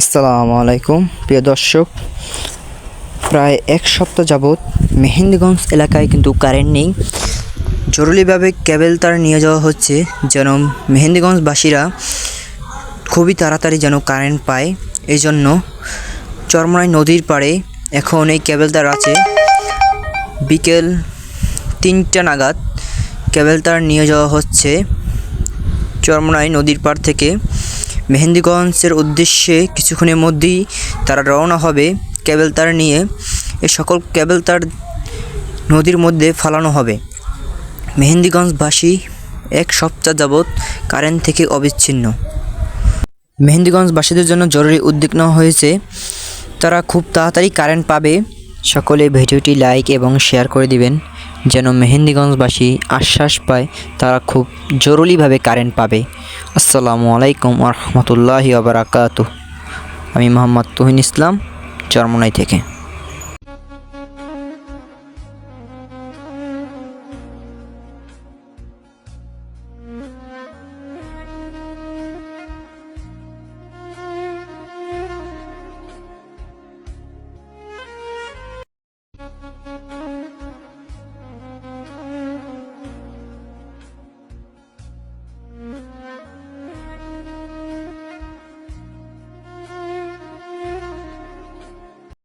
আসসালামু আলাইকুম, প্রিয় দর্শক। প্রায় এক সপ্তাহ যাবৎ মেহেন্দিগঞ্জ এলাকায় কিন্তু কারেন্ট নেই। জরুরিভাবে কেবল তার নিয়ে যাওয়া হচ্ছে যেন মেহেন্দিগঞ্জবাসীরা খুবই তাড়াতাড়ি যেন কারেন্ট পায়। এই জন্য চরমরাই নদীর পাড়ে এখন এই কেবল তার আছে। বিকেল তিনটা নাগাদ কেবল তার নিয়ে যাওয়া হচ্ছে চরমনাই নদীর পাড় থেকে। মেহেন্দিগঞ্জের উদ্দেশ্যে কিছুক্ষণের মধ্যেই তারা রওনা হবে কেবল তার নিয়ে। এ সকল কেবল তার নদীর মধ্যে ফালানো হবে। মেহেন্দিগঞ্জবাসী এক সপ্তাহ যাবৎ কারেন্ট থেকে অবিচ্ছিন্ন। মেহেন্দিগঞ্জবাসীদের জন্য জরুরি উদ্যোগ নেওয়া হয়েছে। তারা খুব তাড়াতাড়ি কারেন্ট পাবে। সকলে ভিডিওটি লাইক এবং শেয়ার করে দিবেন, যেন মেহেন্দিগঞ্জবাসী আশ্বাস পায় তারা খুব জরুরিভাবে কারেন্ট পাবে। আসসালামু আলাইকুম রহমতুল্লাহি আবরাকাতু আমি মোহাম্মদ তুহিন ইসলাম চরমনাই থেকে।